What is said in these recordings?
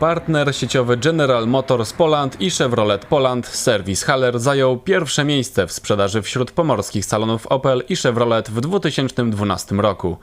Partner sieciowy General Motors Poland i Chevrolet Poland Service Haller zajął pierwsze miejsce w sprzedaży wśród pomorskich salonów Opel i Chevrolet w 2012 roku.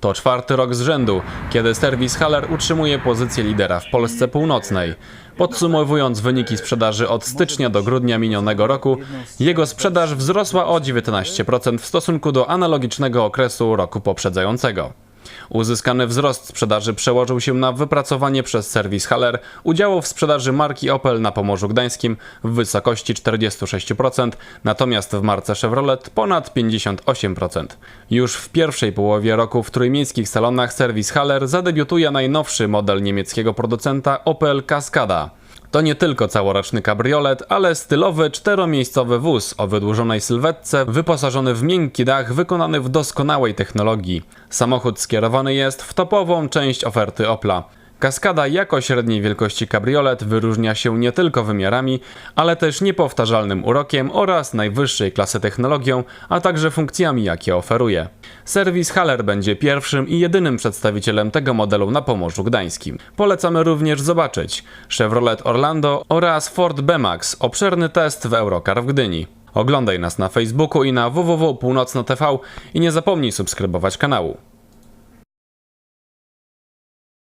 To czwarty rok z rzędu, kiedy serwis Haller utrzymuje pozycję lidera w Polsce Północnej. Podsumowując wyniki sprzedaży od stycznia do grudnia minionego roku, jego sprzedaż wzrosła o 19% w stosunku do analogicznego okresu roku poprzedzającego. Uzyskany wzrost sprzedaży przełożył się na wypracowanie przez serwis Haller udziału w sprzedaży marki Opel na Pomorzu Gdańskim w wysokości 46%, natomiast w marce Chevrolet ponad 58%. Już w pierwszej połowie roku w trójmiejskich salonach serwis Haller zadebiutuje najnowszy model niemieckiego producenta Opel Cascada. To nie tylko całoroczny kabriolet, ale stylowy czteromiejscowy wóz o wydłużonej sylwetce, wyposażony w miękki dach wykonany w doskonałej technologii. Samochód skierowany jest w topową część oferty Opla. Kaskada jako średniej wielkości kabriolet wyróżnia się nie tylko wymiarami, ale też niepowtarzalnym urokiem oraz najwyższej klasy technologią, a także funkcjami, jakie oferuje. Serwis Haller będzie pierwszym i jedynym przedstawicielem tego modelu na Pomorzu Gdańskim. Polecamy również zobaczyć Chevrolet Orlando oraz Ford B-Max, obszerny test w Eurocar w Gdyni. Oglądaj nas na Facebooku i na www.północno.tv i nie zapomnij subskrybować kanału.